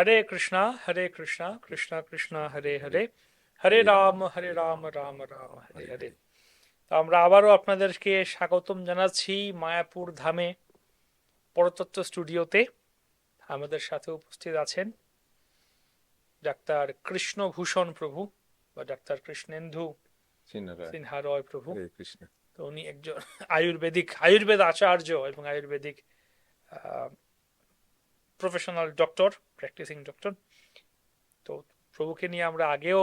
হরে কৃষ্ণা হরে কৃষ্ণা কৃষ্ণা কৃষ্ণা হরে হরে হরে। রাম হরে রাম রাম রাম হরে হরে তো আমরা আবারও আপনাদেরকে স্বাগতম জানাচ্ছি মায়াপুর ধামে পরতত্ত্ব স্টুডিওতে। আমাদের সাথে উপস্থিত আছেন ডাক্তার কৃষ্ণভূষণ প্রভু বা ডাক্তার কৃষ্ণেন্দু সিনহা রয় প্রভু। তো উনি একজন আয়ুর্বেদিক আয়ুর্বেদ আচার্য এবং Ayurvedic professional doctor practising doctor তো প্রভুকে নিয়ে আমরা আগেও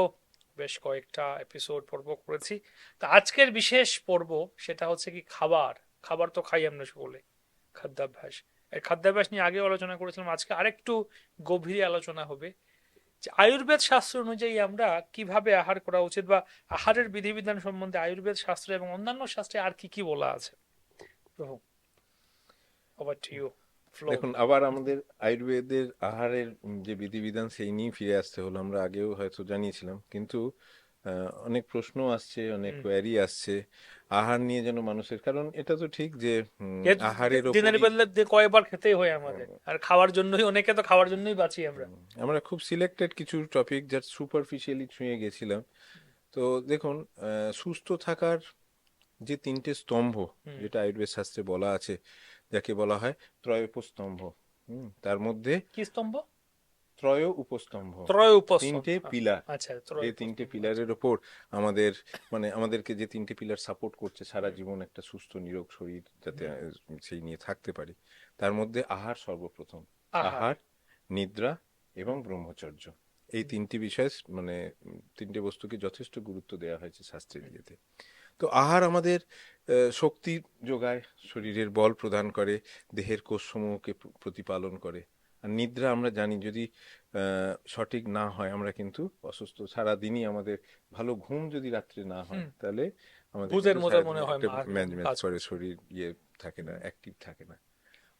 বেশ কয়েকটা এপিসোড পর্ব করেছি। তো আজকের বিশেষ পর্ব সেটা হচ্ছে কি খাবার। খাবার তো খাই আমরা সকলে, খাদ্যাভ্যাস। এই খাদ্যাভ্যাস নিয়ে আগেও আলোচনা করেছিলাম, আজকে আরেকটু গভীরে আলোচনা হবে। যে আয়ুর্বেদ শাস্ত্র অনুযায়ী আমরা কীভাবে আহার করা উচিত বা আহারের বিধিবিধান সম্বন্ধে আয়ুর্বেদ শাস্ত্র এবং অন্যান্য শাস্ত্রে আর কি কি বলা আছে? প্রভু ওভার টু ইউ দেখুন আবার আমাদের আয়ুর্বেদের আহারের যে বিধিবিধান সেই নিয়ে ফিরে আসতে হলো। আমরা আগেও হয়তো জানিয়েছিলাম। কিন্তু অনেক প্রশ্ন আসছে অনেক কোয়ারি আসছে। আহার নিয়ে যেন মানুষের কারণ এটা তো ঠিক যে আহারের দিনের বেলা খেতেই হয় আমাদের। আর খাওয়ার জন্যই অনেকে তো খাওয়ার জন্যই বাঁচি আমরা। আমরা খুব সিলেক্টেড কিছু টপিক যা সুপারফিশিয়ালি ছুঁয়ে গেছিলাম। তো দেখুন সুস্থ থাকার যে তিনটে স্তম্ভ যেটা আয়ুর্বেদ শাস্ত্রে বলা আছে যাকে বলা হয় ত্রয় উপস্তম্ভ হুম, তার মধ্যে কি স্তম্ভ? ত্রয় উপস্তম্ভ। ত্রয় উপস্থ তিনটে পিলার। আচ্ছা এই তিনটে পিলারের ওপর আমাদের মানে আমাদেরকে যে তিনটে পিলার সাপোর্ট করছে সারা জীবন একটা সুস্থ নিরোগ শরীর যাতে সেই নিয়ে থাকতে পারি তার মধ্যে আহার সর্বপ্রথম। আহার। নিদ্রা এবং ব্রহ্মচর্য। এই তিনটি বিষয় মানে তিনটে বস্তুকে যথেষ্ট গুরুত্ব দেওয়া হয়েছে শাস্ত্রের ইয়েতে। তো আহার আমাদের শক্তি যোগায় শরীরের বল প্রদান করে দেহের কোষসমূহকে প্র- প্রতিপালন করে। আর নিদ্রা আমরা জানি যদি সঠিক না হয় আমরা কিন্তু অসুস্থ। সারা দিনই আমাদের ভালো ঘুম যদি রাত্রে না হয় তাহলে আমাদের ভূতের কিন্তু মতো সারাদিন মনে হয় একটা মা- ম্যাজ ম্যাজ কাজ করে শরীর ইয়ে থাকে না অ্যাক্টিভ থাকে না।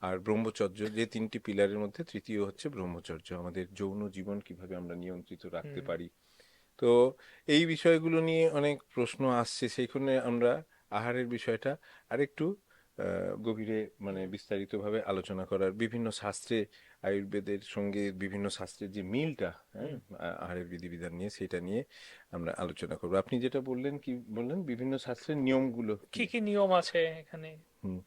আর ব্রহ্মচর্য যে তিনটি পিলারের মধ্যে তৃতীয় হচ্ছে ব্রহ্মচর্য। আমাদের যৌন জীবন কীভাবে আমরা নিয়ন্ত্রিত রাখতে পারি তো এই বিষয়গুলো নিয়ে অনেক প্রশ্ন আসছে সেইখানে আমরা আহারের বিষয়টা আরেকটু গভীরে মানে বিস্তারিতভাবে আলোচনা করার বিভিন্ন শাস্ত্রে আয়ুর্বেদের সঙ্গে বিভিন্ন শাস্ত্রের যে মিলটা হ্যাঁ আহারের বিধিবিধান নিয়ে সেটা নিয়ে আমরা আলোচনা করব। আপনি যেটা বললেন কি বললেন? বিভিন্ন শাস্ত্রের নিয়মগুলো কি কি নিয়ম আছে এখানে? হুম।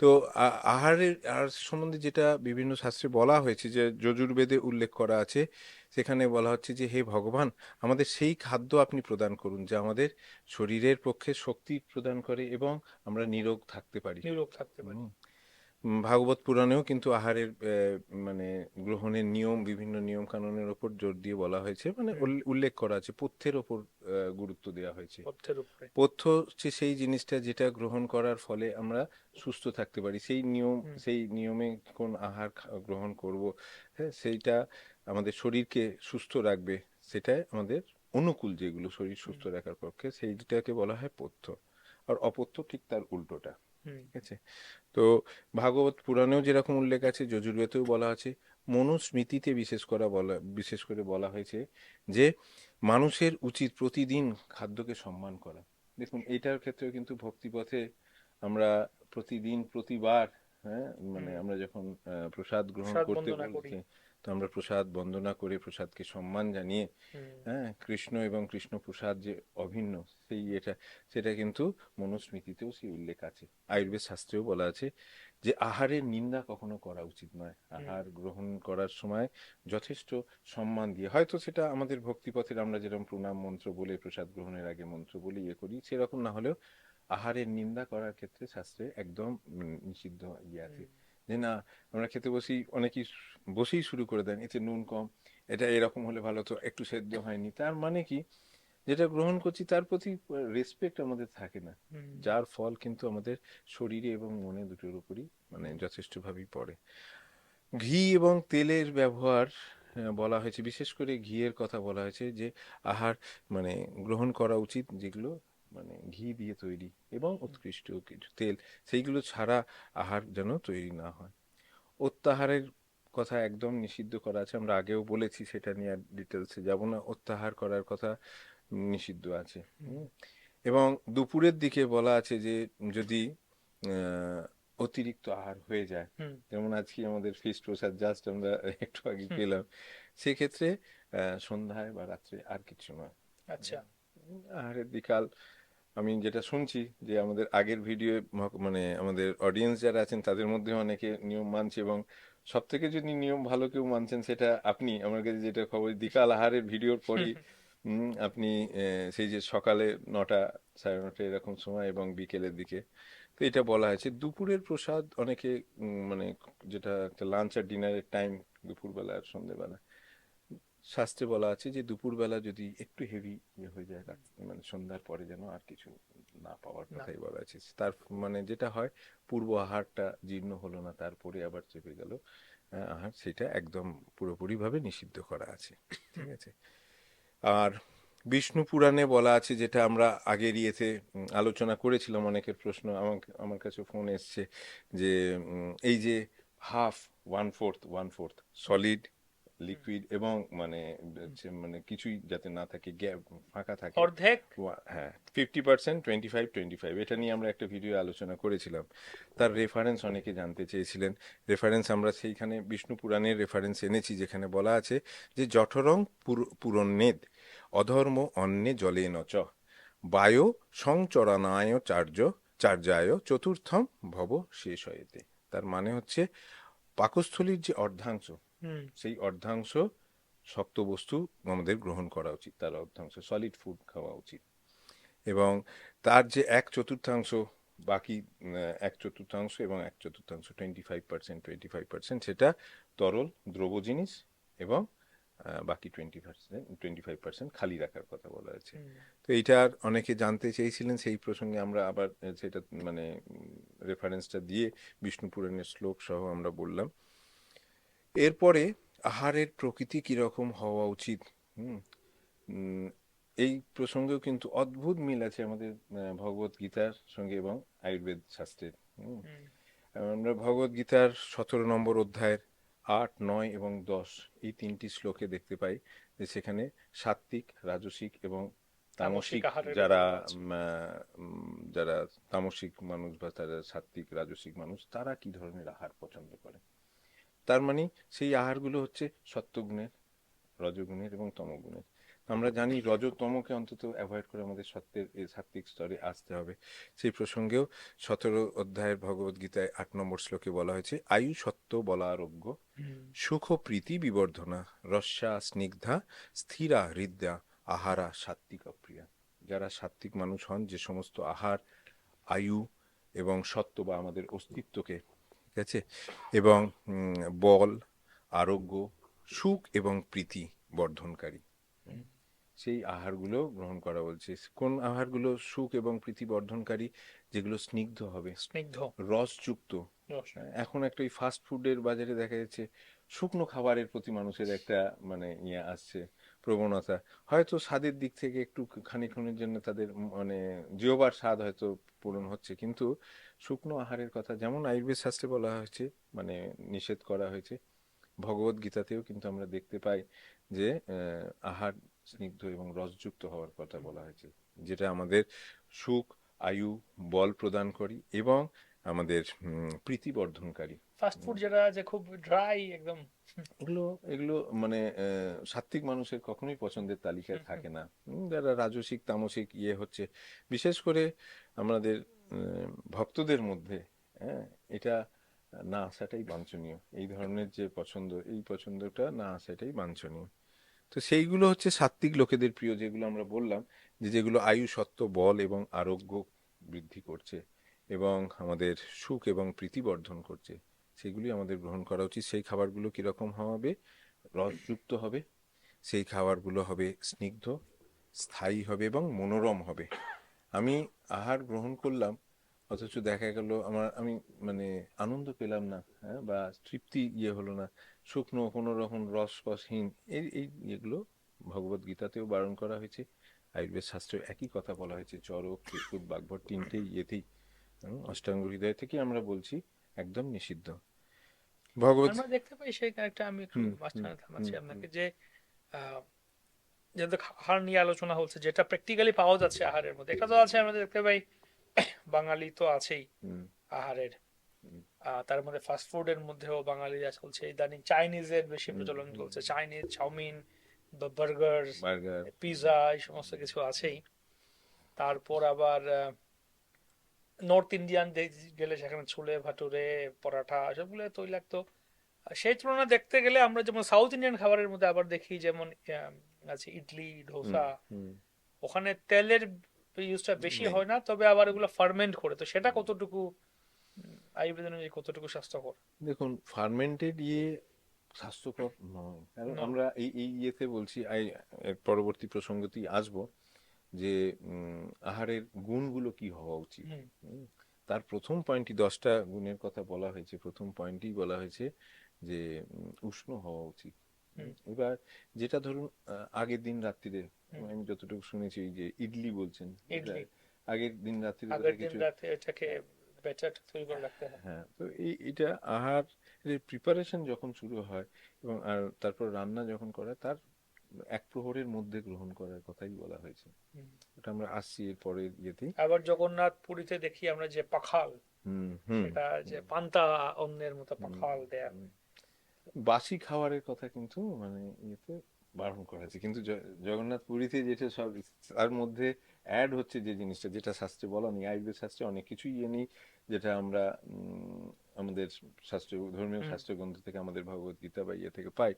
তো আ- আহারের আহার সম্বন্ধে যেটা বিভিন্ন শাস্ত্রে বলা হয়েছে যে যজুর্বেদে উল্লেখ করা আছে সেখানে বলা হচ্ছে যে হে ভগবান আমাদের সেই খাদ্য আপনি প্রদান করুন যা আমাদের শরীরের পক্ষে শক্তি প্রদান করে এবং আমরা নিরোগ থাকতে পারি। নিরোগ থাকতে পারে। ভাগবত পুরাণেও কিন্তু আহারের মানে গ্রহণের নিয়ম বিভিন্ন নিয়ম কানুনের ওপর জোর দিয়ে বলা হয়েছে। মানে উল্লেখ করা আছে পথ্যের ওপর গুরুত্ব দেওয়া হয়েছে। পথ্য হচ্ছে সেই জিনিসটা যেটা গ্রহণ করার ফলে আমরা সুস্থ থাকতে পারি। সেই নিয়ম সেই নিয়মে কোন আহার গ্রহণ করব হ্যাঁ সেইটা আমাদের শরীরকে সুস্থ রাখবে সেটাই আমাদের অনুকূল যেগুলো শরীর সুস্থ রাখার পক্ষে সেইটাকে বলা হয় পথ্য। আর অপথ্য ঠিক তার উল্টোটা। হুম। ঠিক আছে তো ভাগবত পুরাণেও যেরকম উল্লেখ আছে যজুর্বেদেও বলা আছে মনুস্মৃতিতে বিশেষ করা বলা বিশেষ করে বলা হয়েছে যে মানুষের উচিত প্রতিদিন খাদ্যকে সম্মান করা দেখুন এটার ক্ষেত্রেও কিন্তু ভক্তিপথে আমরা প্রতিদিন প্রতিবার হ্যাঁ মানে আমরা যখন আহ, প্রসাদ গ্রহণ প্রসাদ করতে বন্দনা করি। বলছি তো আমরা প্রসাদ বন্দনা করে প্রসাদকে সম্মান জানিয়ে হ্যাঁ কৃষ্ণ এবং কৃষ্ণ প্রসাদ যে অভিন্ন সেই এটা সেটা কিন্তু মনুস্মৃতিতেও সেই উল্লেখ আছে। আয়ুর্বেদ শাস্ত্রেও বলা আছে যে আহারের নিন্দা কখনো করা উচিত নয়। আহার গ্রহণ করার সময় যথেষ্ট সম্মান দিয়ে হয়তো সেটা আমাদের ভক্তিপথের আমরা যেরকম প্রণাম মন্ত্র বলে প্রসাদ গ্রহণের আগে মন্ত্র বলে ইয়ে করি সেরকম না হলেও আহারের নিন্দা করার ক্ষেত্রে শাস্ত্রে একদম নিষিদ্ধ ইয়ে আছে। যে না আমরা খেতে বসি অনেকেই বসেই শুরু করে দেন এতে নুন কম এটা এরকম হলে ভালো তো একটু সেদ্ধ হয়নি। তার মানে কি যেটা গ্রহণ করছি তার প্রতি রেসপেক্ট আমাদের থাকে না। যার ফল কিন্তু আমাদের শরীরে এবং মনে দুটোর উপরই মানে যথেষ্টভাবেই পড়ে। ঘি এবং তেলের ব্যবহার বলা হয়েছে বিশেষ করে ঘিয়ের কথা বলা হয়েছে যে আহার মানে গ্রহণ করা উচিত যেগুলো মানে ঘি দিয়ে তৈরি এবং উৎকৃষ্ট কিছু তেল। সেইগুলো ছাড়া আহার যেন তৈরি না হয়। অত্যাহারের কথা একদম নিষিদ্ধ করা আছে। আমরা আগেও বলেছি সেটা নিয়ে আর ডিটেলসে যাব না। অত্যাহার করার কথা নিষিদ্ধ আছে। এবং দুপুরের দিকে বলা আছে যে যদি অতিরিক্ত আহার হয়ে যায় যেমন আজকে আমাদের ফিস্ট প্রসাদ জাস্ট আমরা একটু আগে পেলাম সেক্ষেত্রে আহ, সন্ধ্যায় বা রাত্রে আর কিছু নয়। আচ্ছা। আহারের বিকাল আমি যেটা শুনছি যে আমাদের আগের ভিডিও মানে আমাদের অডিয়েন্স যারা আছেন তাদের মধ্যে অনেকে নিয়ম মানছে এবং সব থেকে যদি নিয়ম ভালো কেউ মানছেন সেটা আপনি। আমার কাছে যেটা খবর বিকাল আহারের ভিডিওর পরই আপনি সেই যে সকালে নটা সাড়ে নটা এরকম সময় এবং বিকেলের দিকে তো এটা বলা হয়েছে। দুপুরের প্রসাদ অনেকে মানে যেটা একটা লাঞ্চ আর ডিনারের টাইম দুপুরবেলা আর সন্ধ্যেবেলা শাস্ত্রে বলা আছে যে দুপুরবেলা যদি একটু হেভি হয়ে যায় মানে সন্ধ্যার পরে যেন আর কিছু না পাওয়ার কথাই বলা আছে। তার মানে যেটা হয় পূর্ব আহারটা জীর্ণ হলো না তারপরে আবার চেপে গেল আহ, আহার সেটা একদম পুরোপুরিভাবে নিষিদ্ধ করা আছে ঠিক আছে? আর বিষ্ণু পুরাণে বলা আছে যেটা আমরা আগের ইয়েতে আলোচনা করেছিলাম অনেকের প্রশ্ন আমাকে আমার কাছে ফোন এসছে যে এই যে half one fourth one fourth solid liquid এবং মানে মানে কিছুই যাতে না থাকে গ্যাপ ফাঁকা থাকে। অর্ধেক? হ্যাঁ fifty percent twenty five twenty five এটা নিয়ে আমরা একটা ভিডিও আলোচনা করেছিলাম। তার রেফারেন্স অনেকে জানতে চেয়েছিলেন। রেফারেন্স আমরা সেইখানে বিষ্ণু পুরাণের রেফারেন্স এনেছি যেখানে বলা আছে যে জঠরং পুর- পুরন্নেদ অধর্ম অন্নে জলে নচ বায়ো সংচরণায় চার্য চার্যায় চতুর্থম ভব শেষ হয়েতে তার মানে হচ্ছে পাকস্থলীর যে অর্ধাংশ সেই অর্ধাংশ শক্ত বস্তু আমাদের গ্রহণ করা উচিত তার অর্ধাংশ সলিড ফুড খাওয়া উচিত। এবং তার যে এক চতুর্থাংশ বাকি এক চতুর্থাংশ এবং এক চতুর্থাংশ twenty five percent twenty five percent সেটা তরল দ্রব জিনিস এবং বাকি twenty percent twenty five percent খালি রাখার কথা বলা আছে হুম। তো এইটার অনেকে জানতে চেয়েছিলেন সেই প্রসঙ্গে আমরা আবার সেটা মানে রেফারেন্সটা দিয়ে বিষ্ণু পুরাণের শ্লোক সহ আমরা বললাম। এরপরে আহারের প্রকৃতি কীরকম হওয়া উচিত? হুম এই প্রসঙ্গেও কিন্তু অদ্ভুত মিল আছে আমাদের ভগবত গীতার সঙ্গে এবং আয়ুর্বেদ শাস্ত্রের। আমরা ভগবত গীতার সতেরো নম্বর অধ্যায়ের আট নয় এবং দশ এই তিনটি শ্লোকে দেখতে পাই যে সেখানে সাত্বিক রাজসিক এবং তামসিক যারা যারা তামসিক মানুষ বা তারা সাত্বিক রাজসিক মানুষ তারা কি ধরনের আহার পছন্দ করে? তার মানে সেই আহারগুলো হচ্ছে সত্যগুণের, রজগুণের এবং তমগুণের আমরা জানি রজতমকে অন্তত অ্যাভয়েড করে আমাদের সত্যের এই সাত্বিক স্তরে আসতে হবে সেই প্রসঙ্গেও সতেরো অধ্যায়ের ভগবত গীতায় আট নম্বর শ্লোকে বলা হয়েছে, আয়ু সত্য বলা আরোগ্য। সুখ প্রীতি বিবর্ধনা, রস্যা স্নিগ্ধা, স্থিরা হৃদয়া, আহারা সাত্বিক অপ্রিয়া যারা সাত্বিক মানুষ হন, যে সমস্ত আহার, আয়ু এবং সত্য বা আমাদের অস্তিত্বকে ঠিক আছে? এবং বল আরোগ্য সুখ এবং প্রীতি বর্ধনকারী। সেই আহারগুলো গ্রহণ করা বলছে। কোন আহারগুলো সুখ এবং প্রীতি বর্ধনকারী? যেগুলো স্নিগ্ধ হবে। স্নিগ্ধ। রসযুক্ত। এখন একটা ওই ফাস্ট ফুডের বাজারে দেখা যাচ্ছে শুকনো খাবারের প্রতি মানুষের একটা মানে ইয়ে আসছে। প্রবণতা। হয়তো স্বাদের দিক থেকে একটু খানিক্ষণের জন্য তাদের মানে জিওবার স্বাদ হয়তো পূরণ হচ্ছে। কিন্তু শুকনো আহারের কথা যেমন আয়ুর্বেদ শাস্ত্রে বলা হয়েছে মানে নিষেধ করা হয়েছে ভগবত গীতাতেও কিন্তু আমরা দেখতে পাই যে আহার স্নিগ্ধ এবং রসযুক্ত হওয়ার কথা বলা হয়েছে যেটা আমাদের সুখ আয়ু বল প্রদান করি এবং আমাদের প্রীতি বর্ধনকারী। ফাস্টফুড যেটা যে খুব ড্রাই একদম এগুলো এগুলো মানে আহ, সাত্ত্বিক মানুষের কখনোই পছন্দের তালিকায় থাকে না। যারা রাজসিক তামসিক ইয়ে হচ্ছে বিশেষ করে আমাদের ভক্তদের মধ্যে হ্যাঁ এটা না আসাটাই বাঞ্ছনীয়। এই ধরনের যে পছন্দ এই পছন্দটা না আসাটাই বাঞ্ছনীয়। তো সেইগুলো হচ্ছে সাত্ত্বিক লোকেদের প্রিয় যেগুলো আমরা বললাম যে যেগুলো আয়ু সত্ত্ব বল এবং আরোগ্য বৃদ্ধি করছে এবং আমাদের সুখ এবং প্রীতি বর্ধন করছে। সেগুলি আমাদের গ্রহণ করা উচিত। সেই খাবারগুলো কীরকম হবে? রসযুক্ত হবে। সেই খাবারগুলো হবে স্নিগ্ধ, স্থায়ী হবে এবং মনোরম হবে। আমি আহার গ্রহণ করলাম, অথচ দেখা গেল আমার, আমি মানে আনন্দ পেলাম না হ্যাঁ বা তৃপ্তি ইয়ে হলো না। শুকনো কোনো রকম রস ফসহীন এই এই এগুলো ভগবত গীতাতেও বারণ করা হয়েছে। আয়ুর্বেদ শাস্ত্রে একই কথা বলা হয়েছে চরক ত্রিকুট বাগভট তিনটেই ইয়েতেই অষ্টাঙ্গ হৃদয় থেকে আমরা বলছি। একদম নিষিদ্ধ। ভগবত আমরা দেখতে পাই একটা আমি একটু মাঝখানে থামাচ্ছি আপনাকে যে আহার নিয়ে আলোচনা হচ্ছে যেটা প্র্যাকটিক্যালি পাওয়া যাচ্ছে আহারের মধ্যে। এটা তো আছে আমরা দেখতে পাই বাঙালি তো আছেই আহারের। আহ, তার মধ্যে ফাস্ট ফুডের মধ্যেও বাঙালিরা চলছে ইদানিং চাইনিজের বেশি প্রচলন চলছে। Chinese chowmein burger burger pizza এই সমস্ত কিছু আছেই। তারপর আবার নর্থ ইন্ডিয়ান গেলে সেখানে ছোলে ভাটুরে পরাঠা সবগুলো তৈলাক্ত সেই তুলনায় দেখতে গেলে আমরা যেমন সাউথ ইন্ডিয়ান খাবারের মধ্যে আবার দেখি যেমন আছে ইডলি ধোসা। ওখানে তেলের ইউজটা বেশি হয় না তবে আবার এগুলো ফার্মেন্ট করে। তো সেটা কতটুকু আয়ুর্বেদ অনুযায়ী কতটুকু স্বাস্থ্যকর? দেখুন ফার্মেন্টেড ইয়ে স্বাস্থ্যকর নয়। কারণ আমরা এই এই ইয়েতে বলছি এর পরবর্তী প্রসঙ্গতেই আসব। যে আহারের গুণগুলো কি হওয়া উচিত। তার প্রথম পয়েন্টই দশটা গুণের কথা বলা হয়েছে। প্রথম পয়েন্টই বলা হয়েছে যে উষ্ণ হওয়া উচিত। এবার যেটা ধরুন আগের দিন রাত্রিরে আমি যতটুকু শুনেছি যে ইডলি বলছেন আগের দিন রাত্রিরে আগের কিছু রাতে তৈরি করে রাখতে হয়। হ্যাঁ তো এই এটা আহার প্রিপারেশন যখন শুরু হয় এবং আর তারপর রান্না যখন করা তার এক প্রহরের মধ্যে গ্রহণ করার কথাই বলা হয়েছে। ওটা আমরা আসছি এর ইয়েতেই। আবার জগন্নাথ পুরীতে দেখি আমরা যে পাখাল যে পান্তা অন্যের মতো পাখাল দেয়া। বাসি খাবারের কথা কিন্তু মানে ইয়েতে বারণ করা আছে কিন্তু জগন্নাথ পুরীতে যেটা সব তার মধ্যে অ্যাড হচ্ছে যে জিনিসটা যেটা শাস্ত্রে বলা নেই। আয়ুর্বেদ শাস্ত্রে অনেক কিছুই ইয়ে নেই যেটা আমরা উম, আমাদের শাস্ত্র ধর্মীয় হুম। শাস্ত্র গ্রন্থ থেকে আমাদের ভগবত গীতা বা ইয়ে থেকে পাই।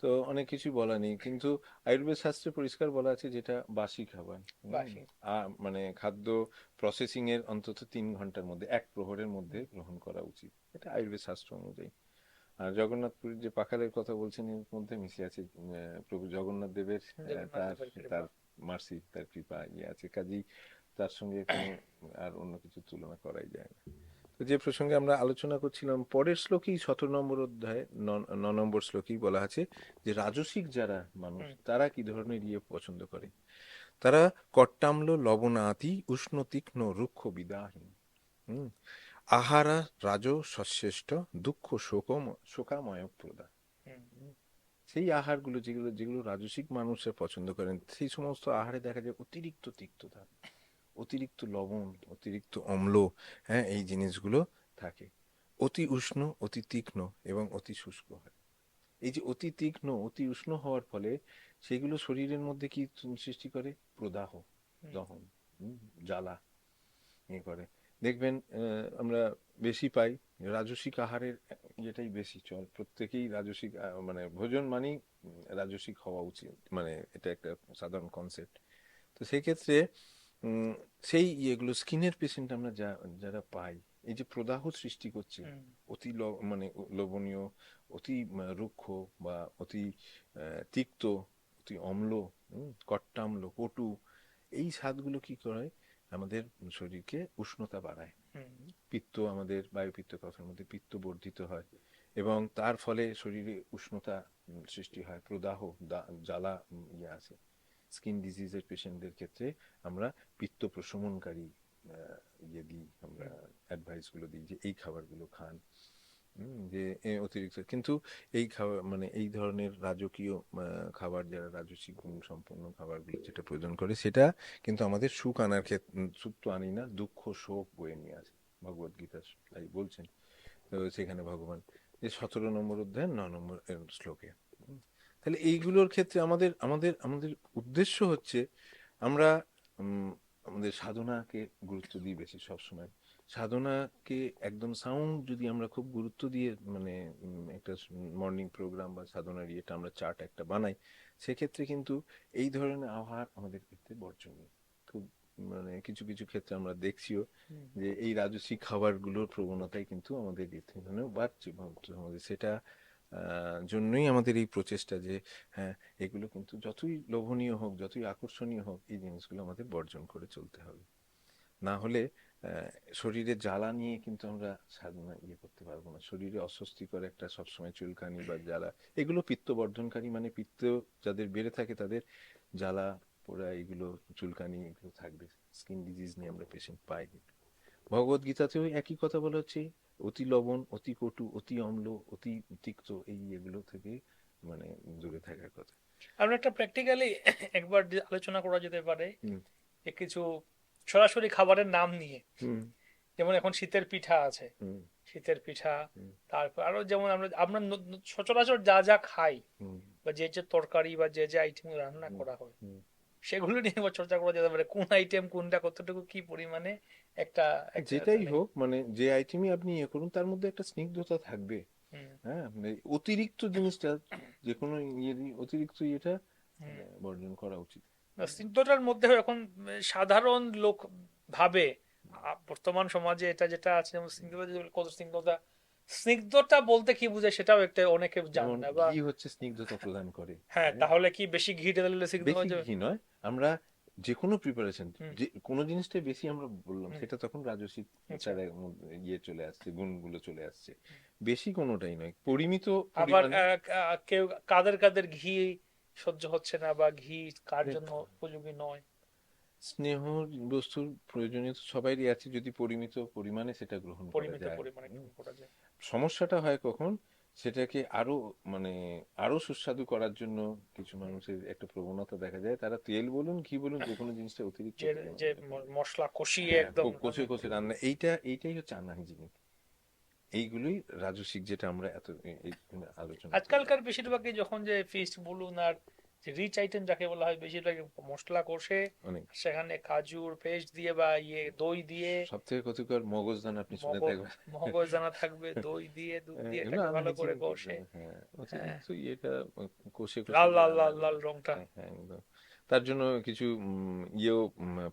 তো অনেক কিছুই বলা নেই। কিন্তু আয়ুর্বেদ শাস্ত্রে পরিষ্কার বলা আছে যেটা বাসি খাবার। মানে খাদ্য প্রসেসিং এর অন্তত তিন ঘণ্টার মধ্যে এক প্রহরের মধ্যে গ্রহণ করা উচিত। এটা আয়ুর্বেদ শাস্ত্র অনুযায়ী। আর জগন্নাথ পুরীর যে পাখালের কথা বলছেন এর মধ্যে মিশে আছে প্রভু জগন্নাথ দেবের তার তার মার্সি তার কৃপা ইয়ে আছে। কাজেই তার সঙ্গে কোনো আর অন্য কিছু তুলনা করাই যায় না। যে প্রসঙ্গে আমরা আলোচনা করছিলাম পরের শ্লোকেই সতেরো নম্বর অধ্যায় ন- নম্বর শ্লোকেই বলা আছে যে রাজসিক যারা মানুষ তারা কি ধরনের ইয়ে পছন্দ করে? তারা কট্টাম্ল লবণাতি উষ্ণ তীক্ষ্ণ রুক্ষ বিদাহীন হুম। আহারা রাজ সশ্রেষ্ঠ দুঃখ শোকম শোকাময় প্রদা। সেই আহারগুলো যেগুলো যেগুলো রাজসিক মানুষের পছন্দ করেন সেই সমস্ত আহারে দেখা যায় অতিরিক্ত তিক্ততা। অতিরিক্ত লবণ অতিরিক্ত অম্ল হ্যাঁ এই জিনিসগুলো থাকে। অতি উষ্ণ অতি তীক্ষ্ণ এবং অতি শুষ্ক হয়। এই যে অতি তীক্ষ্ণ অতি উষ্ণ হওয়ার ফলে সেগুলো শরীরের মধ্যে কি সৃষ্টি করে? প্রদাহ। দহন জ্বালা ইয়ে করে। দেখবেন আমরা বেশি পাই রাজসিক আহারের যেটাই বেশি চল প্রত্যেকেই রাজসিক মানে ভোজন মানেই রাজসিক হওয়া উচিত মানে এটা একটা সাধারণ কনসেপ্ট তো সেই ক্ষেত্রে উম, সেই ইয়েগুলো স্কিনের পেশেন্ট আমরা যা যারা পাই এই যে প্রদাহ সৃষ্টি করছে অতি মানে লোভনীয় অতি রুক্ষ বা অতি তিক্ত অতি অম্ল কট্টাম্ল কটু এই স্বাদগুলো কি করে? আমাদের শরীরকে উষ্ণতা বাড়ায়। পিত্ত আমাদের বায়ুপিত্ত কথার মধ্যে পিত্ত বর্ধিত হয় এবং তার ফলে শরীরে উষ্ণতা সৃষ্টি হয় প্রদাহ জ্বালা ইয়ে আছে। স্কিন ডিজিজের পেশেন্টদের ক্ষেত্রে আমরা পিত্ত প্রশমনকারী ইয়ে দিই আমরা অ্যাডভাইসগুলো দিই যে এই খাবারগুলো খান যে অতিরিক্ত, কিন্তু এই খাবার মানে এই ধরনের রাজকীয় খাবার যারা রাজসিক গুণ সম্পন্ন খাবারগুলো যেটা প্রয়োজন করে, সেটা কিন্তু আমাদের সুখ আনার ক্ষেত্রে সুখ তো আনি না, দুঃখ, শোক বয়ে নিয়ে আসে। ভগবত গীতা তাই বলছেন। তো সেখানে ভগবান, যে সতেরো নম্বর অধ্যায় ন নম্বর শ্লোকে তাহলে এইগুলোর ক্ষেত্রে আমাদের আমাদের আমাদের উদ্দেশ্য হচ্ছে আমরা আমাদের সাধনাকে গুরুত্ব দিই বেশি সবসময়। সাধনাকে একদম সাউন্ড যদি আমরা খুব গুরুত্ব দিয়ে মানে একটা মর্নিং প্রোগ্রাম বা সাধনার ইয়েটা আমরা চার্ট একটা বানাই সেক্ষেত্রে কিন্তু এই ধরনের আহার আমাদের ক্ষেত্রে বর্জনীয় খুব মানে কিছু কিছু ক্ষেত্রে আমরা দেখছিও যে এই রাজস্বিক খাবারগুলোর প্রবণতাই কিন্তু আমাদের এখানেও বাড়ছে আমাদের সেটা জন্যই আমাদের এই প্রচেষ্টা যে হ্যাঁ এগুলো কিন্তু যতই লোভনীয় হোক, যতই আকর্ষণীয় হোক, এই জিনিসগুলো আমাদের বর্জন করে চলতে হবে। না হলে শরীরে জ্বালা নিয়ে কিন্তু আমরা সাধনা ইয়ে করতে পারব না। শরীরে অস্বস্তিকর একটা সবসময় চুলকানি বা জ্বালা, এগুলো পিত্ত বর্ধনকারী মানে পিত্ত যাদের বেড়ে থাকে তাদের জ্বালা পোড়া এগুলো, চুলকানি এগুলো থাকবে। স্কিন ডিজিজ নিয়ে আমরা পেশেন্ট পাই ভগবত গীতাতেও একই কথা বলা হচ্ছে অতি লবণ অতি কটু অতি অম্ল অতি তিক্ত এই এগুলো থেকে মানে দূরে থাকার কথা। আমরা একটা প্র্যাকটিক্যালি একবার আলোচনা করা যেতে পারে যে কিছু সরাসরি খাবারের নাম নিয়ে। যেমন এখন শীতের পিঠা আছে। শীতের পিঠা তারপর আরও যেমন আমরা আমরা সচরাচর যা যা খাই বা যে যে তরকারি বা যে যে আইটেম রান্না করা হয় সেগুলো নিয়ে চর্চা করা যেতে পারে কোন আইটেম কোনটা কতটুকু কি পরিমাণে একটা যেটাই মানে- হোক মানে যে আইটেমই আপনি ইয়ে করুন তার মধ্যে একটা স্নিগ্ধতা থাকবে। হ্যাঁ মানে অতিরিক্ত জিনিসটা যে কোনো অতিরিক্ত ইয়েটা বর্জন করা উচিত। স্নিগ্ধতার মধ্যে এখন সাধারণ লোক ভাবে বর্তমান সমাজে এটা যেটা আছে যেমন স্নিগ্ধতা কত স্নিগ্ধতা স্নিগ্ধতা বলতে কি বুঝে সেটাও একটা অনেকে জানে না বা ঘি হচ্ছে স্নিগ্ধতা প্রদান করে হ্যাঁ তাহলে কি বেশি ঘি ঢেলে স্নিগ্ধ হয়ে যাবে? ঘি নয় আমরা যে কোনো প্রিপারেশন যে কোনো জিনিসটাই বেশি আমরা বললাম সেটা তখন রাজসিক আচ্ছা। ইয়ে চলে আসছে গুণগুলো চলে আসছে। বেশি কোনোটাই নয় পরিমিত আবার কেউ কাদের কাদের ঘি সহ্য হচ্ছে না বা ঘি কার জন্য উপযোগী নয়। স্নেহ বস্তুর প্রয়োজনীয় তো সবারই আছে যদি পরিমিত পরিমাণে সেটা। গ্রহণ করা যায়। সমস্যাটা হয় কখন? সেটাকে আরও মানে আরও সুস্বাদু করার জন্য কিছু মানুষের একটা প্রবণতা দেখা যায়। তারা তেল বলুন কি বলুন যে কোনো জিনিসটা অতিরিক্ত যে মশলা কষিয়ে হ্যাঁ, একদম কষে কষে রান্না। এইটা এইটাই হচ্ছে আনহাইজিনিক এইগুলোই রাজসিক যেটা আমরা এত আলোচনা আজকালকার বেশিরভাগই যখন যে ফিস্ট বলুন আর রিচ আইটেম যাকে বলা হয় বেশিরভাগ মশলা কষে সেখানে কাজুর পেস্ট দিয়ে বা ইয়ে দই দিয়ে সব থেকে ক্ষতিকর মগজদান আপনি শুনে মগজ থাকবেন মগজ দানা থাকবে দই দিয়ে দুধ হ্যাঁ, দিয়ে এটাকে ভালো করে কষে। হ্যাঁ হ্যাঁ। অতিরিক্ত ইয়েটা কষে লাল লাল লাল লাল রংটা। একদম। তার জন্য কিছু ইয়েও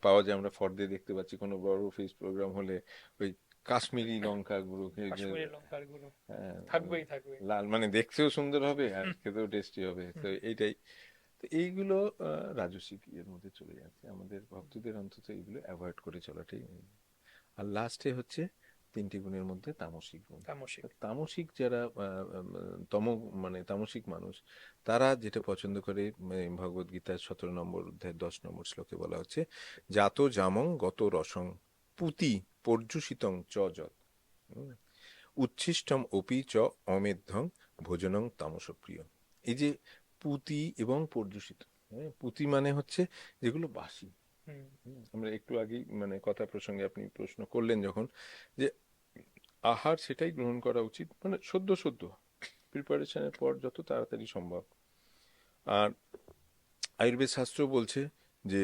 পাওয়া যায়। আমরা ফর্দে দেখতে পাচ্ছি কোনো বড় ফিস প্রোগ্রাম হলে ওই কাশ্মীরি লঙ্কা গুঁড়ো হ্যাঁ, থাকবেই থাকবে লাল মানে দেখতেও সুন্দর হবে আর খেতেও টেস্টি হবে। তো এইটাই। তো এইগুলো রাজসিক এর মধ্যে চলে যাচ্ছে। আমাদের ভক্তদের অন্তত এইগুলো অ্যাভয়েড করে চলাটাই আর লাস্টে হচ্ছে তিনটি গুণের মধ্যে তামসিক গুণ। তামসিক। তামসিক যারা তম মানে তামসিক মানুষ তারা যেটা পছন্দ করে ভগবত গীতার সতেরো নম্বর অধ্যায় দশ নম্বর শ্লোকে বলা হচ্ছে জাত জামং গত রসং পুতি পর্যুষিতং চ হুম। উচ্ছিষ্টম অপি চ অমেধ্যং ভোজনং তামসপ্রিয়। এই যে পুতি এবং পর্যুষিত হ্যাঁ পুতি মানে হচ্ছে যেগুলো বাসি। আমরা একটু আগেই মানে কথা প্রসঙ্গে আপনি প্রশ্ন করলেন যখন যে আহার সেটাই গ্রহণ করা উচিত মানে সদ্য সদ্য প্রিপারেশনের পর যত তাড়াতাড়ি সম্ভব। আর আয়ুর্বেদ শাস্ত্র বলছে যে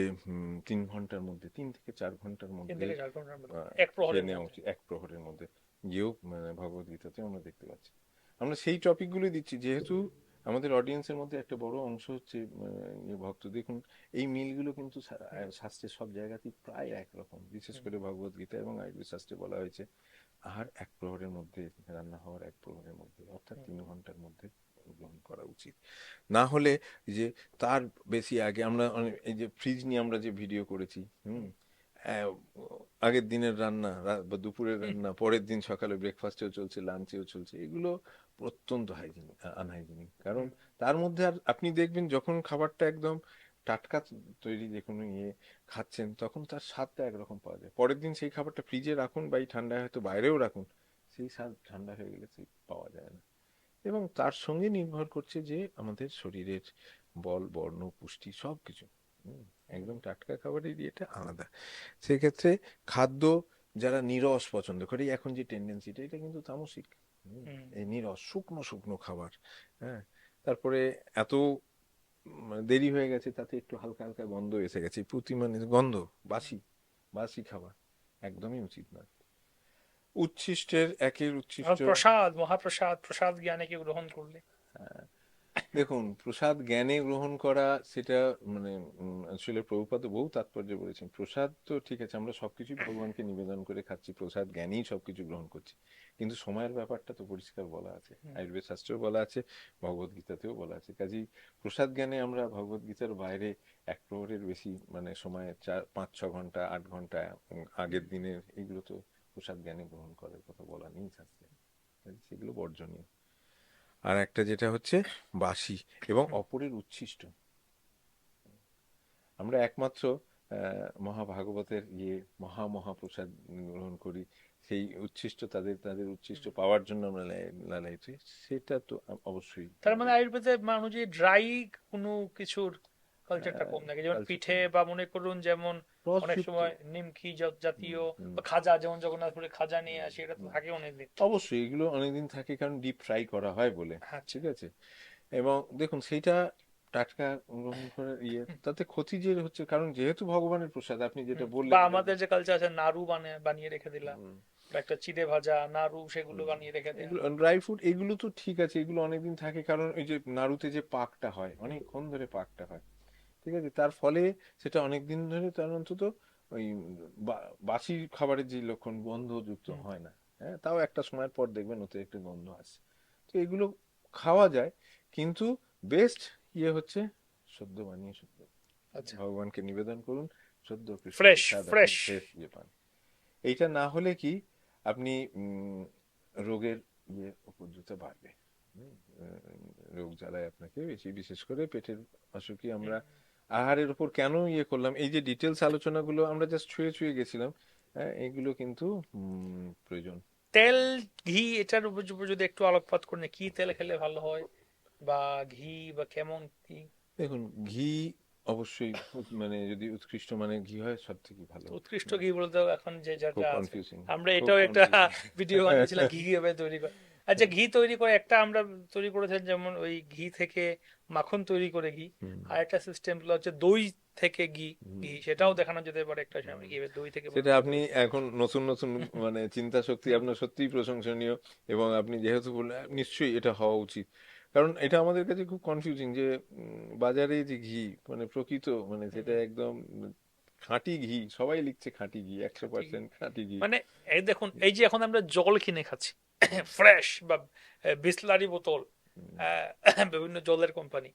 তিন ঘণ্টার মধ্যে তিন থেকে চার ঘণ্টার মধ্যে নেওয়া উচিত এক প্রহরের মধ্যে। গিয়েও মানে ভগবত গীতাতে আমরা দেখতে পাচ্ছি। আমরা সেই টপিকগুলো দিচ্ছি যেহেতু আমাদের অডিয়েন্সের মধ্যে একটা বড় অংশ হচ্ছে ভক্ত। দেখুন এই মিলগুলো কিন্তু শাস্ত্রের সব জায়গাতেই প্রায় একরকম। বিশেষ করে ভগবত গীতা এবং আয়ুর্বেদ শাস্ত্রে বলা হয়েছে আহার এক প্রহরের মধ্যে রান্না হওয়ার এক প্রহরের মধ্যে অর্থাৎ তিন ঘণ্টার মধ্যে গ্রহণ করা উচিত। না হলে যে তার বেশি আগে আমরা এই যে ফ্রিজ নিয়ে আমরা যে ভিডিও করেছি হুম আগের দিনের রান্না বা দুপুরের রান্না পরের দিন সকালে ব্রেকফাস্টেও চলছে লাঞ্চেও চলছে এগুলো অত্যন্ত হাইজিনিক আনহাইজিনিক কারণ তার মধ্যে আর আপনি দেখবেন যখন খাবারটা একদম টাটকা তৈরি যে কোনো ইয়ে খাচ্ছেন, তখন তার স্বাদটা একরকম পাওয়া যায়। পরের দিন সেই খাবারটা ফ্রিজে রাখুন বা এই ঠান্ডায় হয়তো বাইরেও রাখুন, সেই স্বাদ ঠান্ডা হয়ে গেলে সেই পাওয়া যায় না। এবং তার সঙ্গে নির্ভর করছে যে আমাদের শরীরের বল, বর্ণ, পুষ্টি সব কিছু একদম টাটকা খাবারের ইয়েটা আলাদা। সেক্ষেত্রে খাদ্য যারা নিরস পছন্দ করে, এখন যে টেন্ডেন্সিটা এটা কিন্তু তামসিক। এই নিরস শুকনো শুকনো খাবার হ্যাঁ? তারপরে এত দেরি হয়ে গেছে তাতে একটু হালকা হালকা গন্ধ এসে গেছে। প্রতি মানে গন্ধ বাসি বাসি খাবার একদমই উচিত নয়। উচ্ছিষ্টের একের উচ্ছিষ্ট প্রসাদ মহাপ্রসাদ প্রসাদ জ্ঞানে কি গ্রহণ করলে। দেখুন প্রসাদ জ্ঞানে গ্রহণ করা সেটা মানে আসলে প্রভুপাদ বহু তাৎপর্য বলেছেন। প্রসাদ তো ঠিক আছে আমরা সবকিছুই ভগবানকে নিবেদন করে খাচ্ছি প্রসাদ জ্ঞানেই সবকিছু গ্রহণ করছি। কিন্তু সময়ের ব্যাপারটা তো পরিষ্কার বলা আছে আয়ুর্বেদ শাস্ত্রেও বলা আছে ভগবত গীতাতেও বলা আছে। কাজেই প্রসাদ জ্ঞানে আমরা ভগবত গীতার বাইরে এক প্রহরের বেশি মানে সময় চার পাঁচ ছ ঘণ্টা আট ঘণ্টা আগের দিনের এগুলো তো প্রসাদ জ্ঞানে গ্রহণ করার কথা বলা নেই শাস্ত্রে। সেগুলো বর্জনীয়। আর একটা যেটা হচ্ছে বাসি এবং অপরের উচ্ছিষ্ট। আমরা একমাত্র আহ, মহাভাগবতের ইয়ে মহা মহাপ্রসাদ গ্রহণ করি সেই উচ্ছিষ্ট তাদের তাদের উচ্ছিষ্ট পাওয়ার জন্য আমরা লালাইছি সেটা তো অবশ্যই তার মানে আয়ুর্বেদে মানুষ ড্রাই কোনো কিছুর কালচারটা কম থাকে। যেমন পিঠে বা মনে করুন যেমন অনেক সময় নিমকি জাতীয়। বা খাজা যেমন জগন্নাথপুরে খাজা নিয়ে আসে এটা তো থাকে অনেকদিন। অবশ্যই এগুলো অনেকদিন থাকে কারণ ডিপ ফ্রাই করা হয় বলে। হ্যাঁ। ঠিক আছে? এবং দেখুন সেইটা টাটকা গ্রহণ করে ইয়ে তাতে ক্ষতি যে হচ্ছে কারণ যেহেতু ভগবানের প্রসাদ আপনি যেটা বললেন বা আমাদের যে কালচার আছে নাড়ু বানিয়ে বানিয়ে রেখে দিলাম। একটা চিড়ে ভাজা নাড়ু সেগুলো বানিয়ে রেখে এগুলো ড্রাই ফ্রুট এগুলো তো ঠিক আছে এগুলো অনেকদিন থাকে কারণ ওই যে নাড়ুতে যে পাকটা হয় অনেকক্ষণ ধরে পাকটা হয়। ঠিক আছে? তার ফলে সেটা অনেকদিন ধরে তার অন্তত ওই বাসি খাবারের যে লক্ষণ গন্ধযুক্ত। হয় না হ্যাঁ? তাও একটা সময়ের পর দেখবেন ওতে একটু গন্ধ আসে তো এগুলো খাওয়া যায় কিন্তু বেস্ট ইয়ে হচ্ছে সদ্য বানিয়ে সদ্য। আচ্ছা। ভগবানকে নিবেদন করুন সদ্য fresh. fresh ইয়ে পান। এইটা না হলে কি আপনি উম, রোগের ইয়ে উপদ্রুত বাড়বে। রোগ জ্বালায় আপনাকে বেশি বিশেষ করে পেটের অসুখী আমরা আহারের উপর কেন ইয়ে করলাম? এই যে ডিটেলস আলোচনাগুলো আমরা জাস্ট ছুঁয়ে ছুঁয়ে গেছিলাম হ্যাঁ এগুলো কিন্তু প্রয়োজন। তেল ঘি এটার উপর যদি একটু আলোকপাত করেন কি তেল খেলে ভালো হয়? বা ঘি বা কেমন কি? দেখুন ঘি অবশ্যই মানে যদি উৎকৃষ্ট মানে ঘি হয় সব থেকে ভালো। উৎকৃষ্ট ঘি বলতে এখন যে যেটা আমরা এটাও একটা ভিডিও বানিয়েছিলাম ঘি কীভাবে তৈরি করে। আচ্ছা ঘি তৈরি করে একটা আমরা তৈরি করেছিলাম যেমন ওই ঘি থেকে মাখন তৈরি করে ঘি আর একটা সিস্টেম হচ্ছে দই থেকে ঘি ঘি সেটাও দেখানো যেতে পারে একটা সময় কীভাবে দই থেকে সেটা আপনি এখন নতুন নতুন মানে চিন্তা শক্তি আপনার সত্যিই প্রশংসনীয় এবং আপনি যেহেতু বললেন নিশ্চয়ই এটা হওয়া উচিত। কারণ এটা আমাদের কাছে খুব কনফিউজিং যে বাজারে যে ঘি মানে প্রকৃত মানে যেটা একদম খাঁটি ঘি সবাই লিখছে খাঁটি ঘি একশো পার্সেন্ট খাঁটি ঘি। মানে এই দেখুন এই যে এখন আমরা জল কিনে খাচ্ছি ফ্রেশ বা বিসলারি বোতল বিভিন্ন জলের কোম্পানি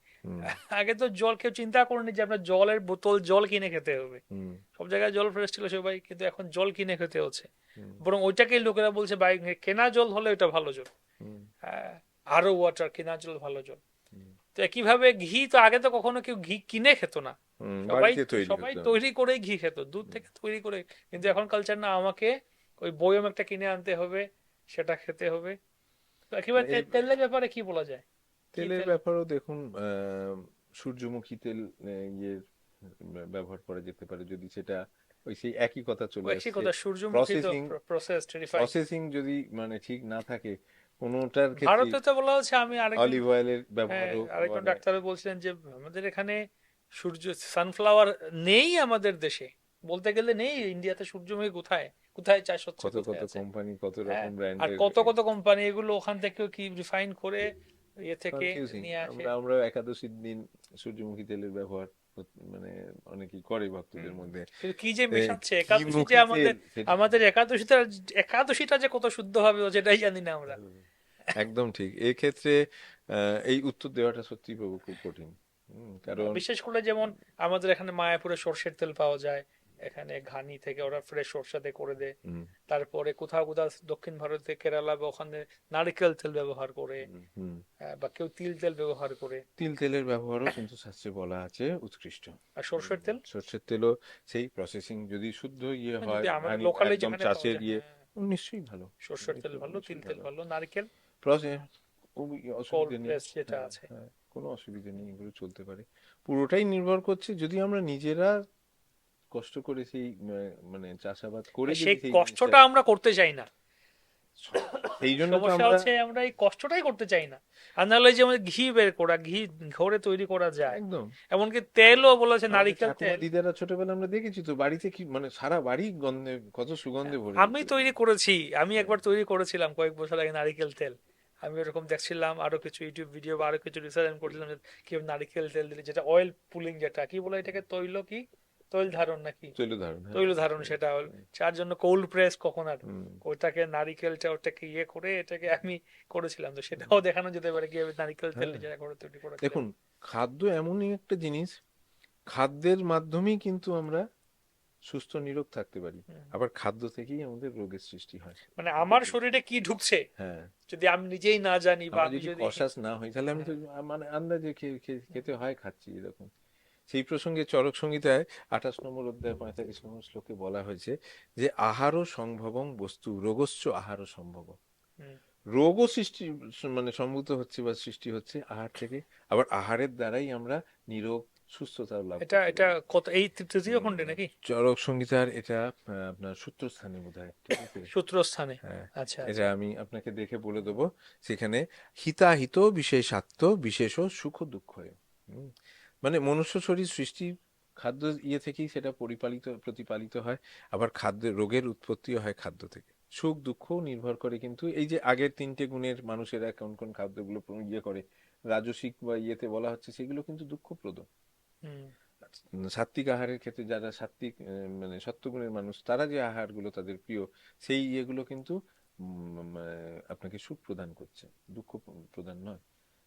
আগে তো জল কেউ চিন্তা করেনি যে আমরা জলের বোতল জল কিনে খেতে হবে। সব জায়গায় জল ফ্রেশ ছিল সবাই কিন্তু এখন জল কিনে খেতে হচ্ছে। বরং ওইটাকেই লোকেরা বলছে বাই কেনা জল হলে ওটা ভালো জল। হ্যাঁ, আরও ওয়াটার কেনা জল ভালো জল। তো একইভাবে ঘি তো আগে তো কখনো কেউ ঘি কিনে খেত না। সবাই তৈরি সবাই তৈরি করেই ঘি খেত দুধ থেকে তৈরি করে। কিন্তু এখন কালচার না আমাকে ওই বয়ম একটা কিনে আনতে হবে সেটা খেতে হবে। একেবারে তেলের ব্যাপারে কি বলা যায়? তেলের তেল? ব্যাপারেও দেখুন সূর্যমুখী তেল ইয়ে ব্যবহার করা যেতে পারে। যদি সেটা ওই সেই একই কথা চলে আসছে কথা সূর্যমুখী প্রসেসড রিফাইন প্রসেসিং যদি মানে ঠিক না থাকে কোনোটার ক্ষেত্রে ভারতে তো বলা হচ্ছে আমি আরেকজন অলিভ অয়েলের হ্যাঁ, ব্যবহারও আরেকজন মানে ডাক্তার বলছিলেন যে আমাদের এখানে সূর্য সানফ্লাওয়ার নেই আমাদের দেশে। বলতে গেলে নেই ইন্ডিয়াতে সূর্যমুখী কোথায়? কোথায় চাষ হচ্ছে কত কত কোম্পানি কত হ্যাঁ, রকম ব্র্যান্ডের আর কত কত কোম্পানি এগুলো ওখান থেকে কি রিফাইন করে ইয়ে থেকে নিয়ে আসে? আমরা আমরা একাদশীর দিন সূর্যমুখী তেলের ব্যবহার মানে অনেকেই করে ভক্তদের মধ্যে। কিন্তু কি যে মেশাচ্ছে? ঘি একাদশী যে আমাদের আমাদের একাদশীটা একাদশীটা যে কত শুদ্ধ হবে সেটাই জানি না আমরা। একদম ঠিক। এই ক্ষেত্রে এই উত্তর দেওয়াটা সত্যি খুব কঠিন। কারণ বিশেষ করে যেমন আমাদের এখানে মায়াপুরে সর্ষের তেল পাওয়া যায় এখানে ঘানি থেকে ওরা ফ্রেশ সর্ষা দিয়ে করে দেয়। তারপরে কোথাও কোথাও দক্ষিণ ভারতে কেরালা বা ওখানে নারকেল তেল ব্যবহার করে বা কেউ তিল তেল ব্যবহার করে। তিল তেলের ব্যবহারও কিন্তু শাস্ত্রে বলা আছে উৎকৃষ্ট। আর সর্ষের তেল? সর্ষের তেলও সেই প্রসেসিং যদি শুদ্ধ ইয়ে হয় মানে লোকালি চাষের ইয়ে হ্যাঁ, নিশ্চয়ই ভালো। সর্ষের তেল ভালো তিল তেল ভালো। নারকেল? হ্যাঁ। হ্যাঁ, কোনো অসুবিধা নেই এগুলো চলতে পারে। পুরোটাই নির্ভর করছে যদি আমরা নিজেরা কষ্ট করে সেই মানে চাষাবাদ করে সেই কষ্টটা আমরা করতে চাই না। সেই জন্য তো সমস্যা হচ্ছে আমরা এই কষ্টটাই করতে চাই না। আর নাহলে যে আমাদের ঘি বের করা ঘি ঘরে তৈরি করা যায়। একদম। এমনকি তেলও বলেছে নারিকেল তেল। দিদারা ছোটবেলা আমরা দেখেছি তো বাড়িতে কি মানে সারা বাড়ি গন্ধে কত সুগন্ধে ভরে আমি তৈরি করেছি আমি একবার তৈরি করেছিলাম কয়েক বছর আগে নারিকেল তেল। আমি ওরকম দেখছিলাম আরও কিছু ইউটিউব ভিডিও বা আরও কিছু রিসার্চ আমি করছিলাম যে কীভাবে নারিকেল তেল দিলে যেটা অয়েল পুলিং যেটা কি বলে এটাকে তৈল কি? তৈল ধারণ নাকি? তৈল ধারণ হ্যাঁ। তৈল ধারণ সেটা যার জন্য কোল্ড প্রেস কোকোনাট নারিকেলটা ওটাকে ইয়ে করে এটাকে আমি করেছিলাম। তো সেটাও দেখানো যেতে পারে কীভাবে নারিকেল তেল হ্যাঁ। যেটা করে তৈরি করা দেখুন খাদ্য এমনই একটা জিনিস খাদ্যের মাধ্যমেই কিন্তু আমরা সুস্থ নিরোগ থাকতে পারি। আবার খাদ্য থেকেই আমাদের রোগের সৃষ্টি হয়। মানে আমার শরীরে কি ঢুকছে হ্যাঁ। যদি আমি নিজেই না জানি বা যদি কষাস না হই তাহলে আমি তো মানে আন্দাজে খেতে হয় খাচ্ছি এরকম। সেই প্রসঙ্গে চরক সংহিতায় আঠাশ নম্বর অধ্যায় পঁয়তাল্লিশ নম্বর শ্লোকে বলা হয়েছে যে আহারও সম্ভবং বস্তু রোগস্য আহারও সম্ভব। রোগও সৃষ্টি মানে সম্ভূত হচ্ছে বা সৃষ্টি হচ্ছে আহার থেকে আবার আহারের দ্বারাই আমরা নিরোগ সুস্থতা লাভ এটা এটা। কত এই তৃতীয় খণ্ডে নাকি? চরক সংহিতার এটা আপনার সূত্রস্থানে বোধ হয় আছে? সূত্রস্থানে আচ্ছা এটা আমি আপনাকে দেখে বলে দেবো। সেখানে হিতাহিত বিশেষাত্ম বিশেষ সুখ দুঃখ মানে মনুষ্য শরীর সৃষ্টি খাদ্য ইয়ে থেকেই সেটা পরিপালিত প্রতিপালিত হয়। আবার খাদ্য রোগের উৎপত্তিও হয় খাদ্য থেকে। সুখ দুঃখ নির্ভর করে কিন্তু এই যে আগের তিনটে গুণের মানুষেরা কোন কোন খাদ্যগুলো ইয়ে করে রাজসিক বা ইয়েতে বলা হচ্ছে সেগুলো কিন্তু দুঃখপ্রদ হুম। সাত্বিক আহারের ক্ষেত্রে যারা সাত্বিক মানে সত্যগুণের মানুষ তারা যে আহারগুলো তাদের প্রিয় সেই ইয়েগুলো কিন্তু আপনাকে সুখ প্রদান করছে। দুঃখ প্রদান নয়।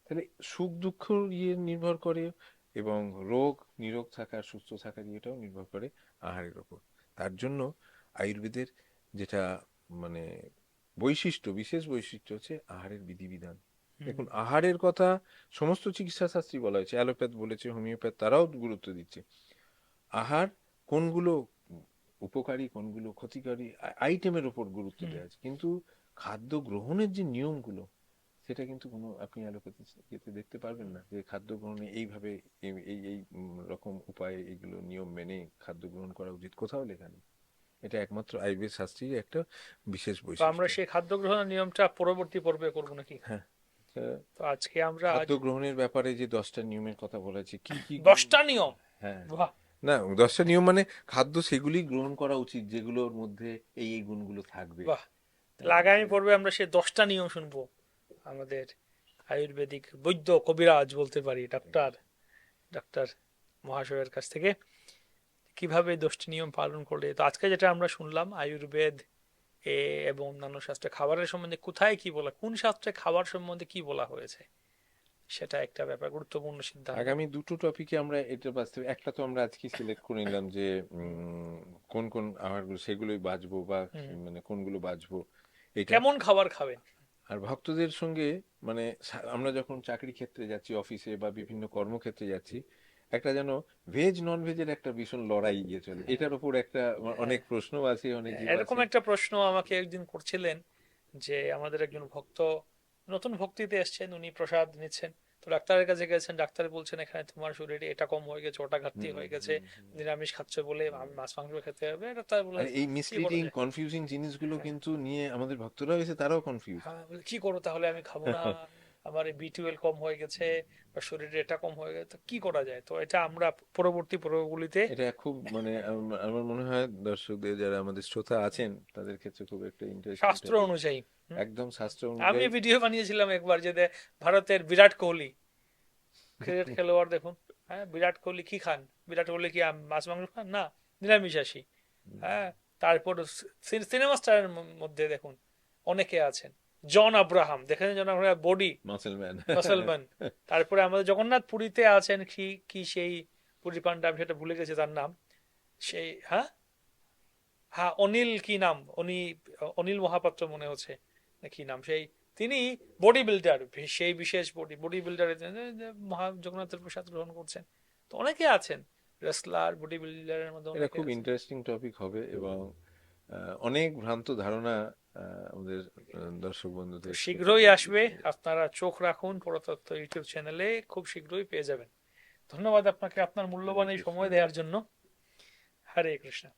তাহলে সুখ দুঃখ ইয়ে নির্ভর করে এবং রোগ নিরোগ থাকার সুস্থ থাকার ইয়েটাও নির্ভর করে আহারের ওপর। তার জন্য আয়ুর্বেদের যেটা মানে বৈশিষ্ট্য বিশেষ বৈশিষ্ট্য হচ্ছে আহারের বিধিবিধান। দেখুন আহারের কথা সমস্ত চিকিৎসা শাস্ত্রী বলা হয়েছে অ্যালোপ্যাথ বলেছে হোমিওপ্যাথ তারাও গুরুত্ব দিচ্ছে। আহার কোনগুলো উপকারী কোনগুলো ক্ষতিকারী আইটেমের উপর গুরুত্ব দেওয়া আছে। কিন্তু খাদ্য গ্রহণের যে নিয়মগুলো সেটা কিন্তু কোনো আপনি অ্যালোপ্যাথি ইয়েতে দেখতে পারবেন না যে খাদ্য গ্রহণে এইভাবে এই এই রকম উপায়ে এইগুলো নিয়ম মেনে খাদ্য গ্রহণ করা উচিত কোথাও লেখা নেই। এটা একমাত্র আয়ুর্বেদ শাস্ত্রীর একটা বিশেষ বৈশিষ্ট্য। আমরা সেই খাদ্য গ্রহণের নিয়মটা পরবর্তী পর্বে করব নাকি? হ্যাঁ। তো আজকে আমরা খাদ্য গ্রহণের ব্যাপারে যে দশটা নিয়মের কথা বলেছি কি কি দশটা নিয়ম? হ্যাঁ। না দশটা নিয়ম মানে খাদ্য সেগুলি গ্রহণ করা উচিত যেগুলোর মধ্যে এই এই গুণগুলো থাকবে। বাহ! আগামী পর্বে আমরা সেই দশটা নিয়ম শুনব। আমাদের আয়ুর্বেদিক বৈদ্য কবিরাজ বলতে পারি ডাক্তার ডাক্তার মহাশয়ের কাছ থেকে কীভাবে দশটি নিয়ম পালন করলে তো আজকে যেটা আমরা শুনলাম আয়ুর্বেদ এ এবং অন্যান্য শাস্ত্রে খাবারের সম্বন্ধে কোথায় কি বলা কোন শাস্ত্রে খাবার সম্বন্ধে কি বলা হয়েছে সেটা একটা ব্যাপার গুরুত্বপূর্ণ সিদ্ধান্ত আগামী দুটো টপিকে আমরা এটা বাস্তবে একটা তো আমরা আজকে সিলেক্ট করে নিলাম যে কোন কোন আহারগুলো সেগুলোই বাঁচবো বা। মানে কোনগুলো বাঁচবো কেমন খাবার খাবেন আর ভক্তদের সঙ্গে মানে আমরা যখন চাকরি ক্ষেত্রে যাচ্ছি অফিসে বা বিভিন্ন কর্মক্ষেত্রে যাচ্ছি একটা যেন ভেজ নন ভেজের একটা ভীষণ লড়াই গিয়ে চলে। এটার উপর একটা অনেক প্রশ্ন আছে অনেক ইয়ে এরকম একটা প্রশ্ন আমাকে একদিন করছিলেন যে আমাদের একজন ভক্ত নতুন ভক্তিতে এসছেন উনি প্রসাদ নিচ্ছেন। তো ডাক্তারের কাছে গেছেন ডাক্তার বলছেন এখানে তোমার শরীরে এটা কম হয়ে গেছে ওটা ঘাটতি হয়ে গেছে। নিরামিষ খাচ্ছে বলে আমি মাছ মাংস খেতে হবে। ডাক্তার বলে এই মিসলিডিং কনফিউজিং জিনিসগুলো কিন্তু নিয়ে আমাদের ভক্তরাও এসে তারাও কনফিউজ হ্যাঁ কি করো তাহলে আমি খাব না আমার বি টুয়েলভ কম হয়ে গেছে বা শরীরে এটা কম হয়ে গেছে তো কি করা যায়? তো এটা আমরা পরবর্তী পর্বগুলিতে এটা খুব মানে আমার মনে হয় দর্শকদের যারা আমাদের শ্রোতা আছেন তাদের ক্ষেত্রে খুব একটা ইন্টারেস্ট শাস্ত্র অনুযায়ী। একদম শাস্ত্র আমি ভিডিও বানিয়েছিলাম একবার যে ভারতের বিরাট কোহলি। ক্রিকেট খেলোয়াড় দেখুন। হ্যাঁ বিরাট কোহলি কি খান? বিরাট কোহলি কি মাছ মাংস খান? না নিরামিষাশী হ্যাঁ তারপর সিনেমা স্টারের মধ্যে দেখুন অনেকে আছেন। জন আব্রাহাম দেখেন John Abraham body muscle man মুসলমান তারপরে আমাদের জগন্নাথ পুরীতে আছেন কি কি সেই পুরী পান্ডা আমি সেটা ভুলে গেছি তার নাম। সেই হ্যাঁ? হ্যাঁ অনিল কি নাম? উনি অনিল মহাপাত্র মনে হচ্ছে। না কি নাম? সেই তিনি বডি বিল্ডার সেই বিশেষ বডি বডি বিল্ডার মহা জগন্নাথের প্রসাদ গ্রহণ করছেন। তো অনেকে আছেন রেসলার বডি বিল্ডারের মধ্যে এটা খুব ইন্টারেস্টিং টপিক হবে এবং অনেক ভ্রান্ত ধারণা আমাদের দর্শক বন্ধুদের শীঘ্রই আসবে। আপনারা চোখ রাখুন পরতত্ত্ব ইউটিউব চ্যানেলে খুব শীঘ্রই পেয়ে যাবেন। ধন্যবাদ আপনাকে আপনার মূল্যবান এই সময় দেওয়ার জন্য। হরে কৃষ্ণ।